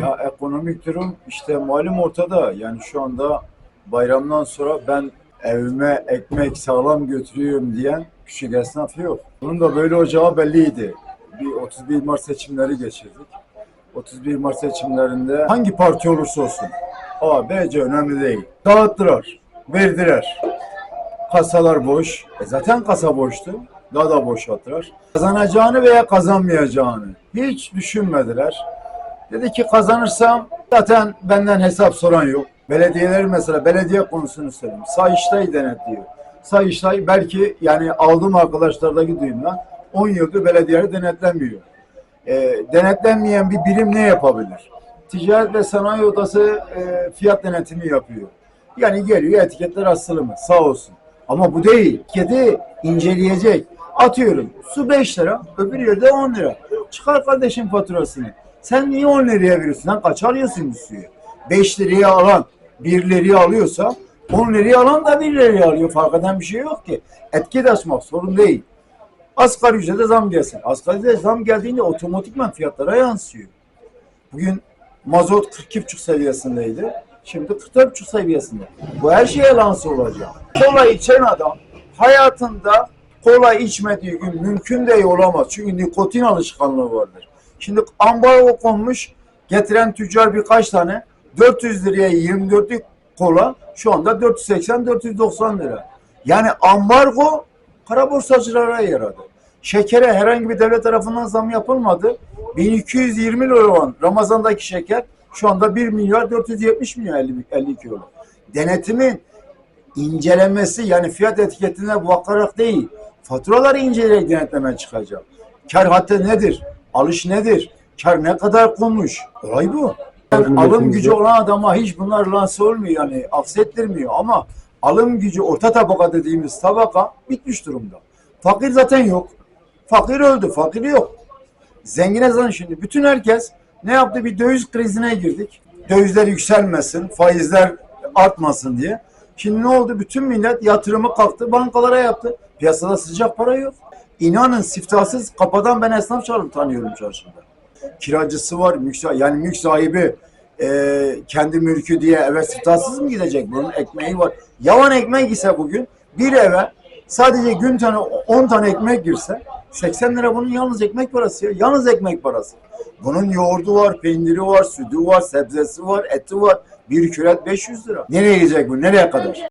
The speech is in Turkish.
Ya ekonomik durum işte malum ortada. Yani şu anda bayramdan sonra ben evime ekmek sağlam götürüyorum diyen küçük esnaf yok. Bunun da böyle olacağı belliydi. Bir 31 Mart seçimleri geçirdik. 31 Mart seçimlerinde hangi parti olursa olsun A, B, C önemli değil. Dağıttılar, verdiler. Kasalar boş. E zaten kasa boştu. Daha da boşalttılar. Kazanacağını veya kazanmayacağını hiç düşünmediler. Dedi ki kazanırsam zaten benden hesap soran yok. Belediyeler mesela belediye konusunu söyleyeyim. Sayıştay denetliyor. Sayıştay belki yani aldığım arkadaşlardaki duyumla 10 yıldır belediyeler denetlenmiyor. E, denetlenmeyen bir birim ne yapabilir? Ticaret ve Sanayi Odası e, fiyat denetimi yapıyor. Yani geliyor etiketler asılı mı? Sağ olsun. Ama bu değil. Kedi inceleyecek. Atıyorum su 5 lira, öbür yerde 10 lira. Çıkar kardeşim faturasını. Sen niye 10 liraya veriyorsun? Sen kaç alıyorsun bu suyu? 5 liraya alan 1 liraya alıyorsa 10 liraya alan da 1 liraya alıyor. Fark eden bir şey yok ki. Etiket açmak sorun değil. Asgari ücrete zam gelsin. Asgari ücrete zam geldiğinde otomatikman fiyatlara yansıyor. Bugün mazot 42,5 seviyesindeydi. Şimdi 44,5 seviyesinde. Bu her şeye lanse olacak. Kola içen adam hayatında kola içmediği gün mümkün değil olamaz. Çünkü nikotin alışkanlığı vardır. Şimdi ambargo konmuş getiren tüccar birkaç tane 400 liraya 24'lük kola şu anda 480-490 lira. Yani ambargo kara borsacılara yaradı. Şekere herhangi bir devlet tarafından zam yapılmadı. 1220 lira olan Ramazan'daki şeker şu anda 1 milyar 470 milyon 50, 50 kilo. Denetimin incelemesi yani fiyat etiketine bakarak değil, faturaları inceleyerek denetleme çıkacak. Kar hattı nedir? Alış nedir? Kar ne kadar konmuş? Olay bu. Yani alım gücü olan adama hiç bunlar lanse olmuyor yani aksettirmiyor ama alım gücü orta tabaka dediğimiz tabaka bitmiş durumda. Fakir zaten yok. Fakir öldü. Fakir yok. Zengine zaten şimdi bütün herkes ne yaptı? Bir döviz krizine girdik. Dövizler yükselmesin, faizler artmasın diye. Şimdi ne oldu? Bütün millet yatırımı kalktı, bankalara yaptı. Piyasada sıcak para yok. İnanın siftahsız kapadan ben esnaf çağırıp tanıyorum çarşıda. Kiracısı var, mülk sahibi, yani mülk sahibi e, kendi mülkü diye eve siftahsız mı gidecek? Bunun ekmeği var. Yavan ekmek ise bugün bir eve sadece gün tane 10 tane ekmek girse 80 lira bunun yalnız ekmek parası ya. Yalnız ekmek parası. Bunun yoğurdu var, peyniri var, sütü var, sebzesi var, eti var. Bir küret 500 lira. Nereye gidecek bu? Nereye kadar?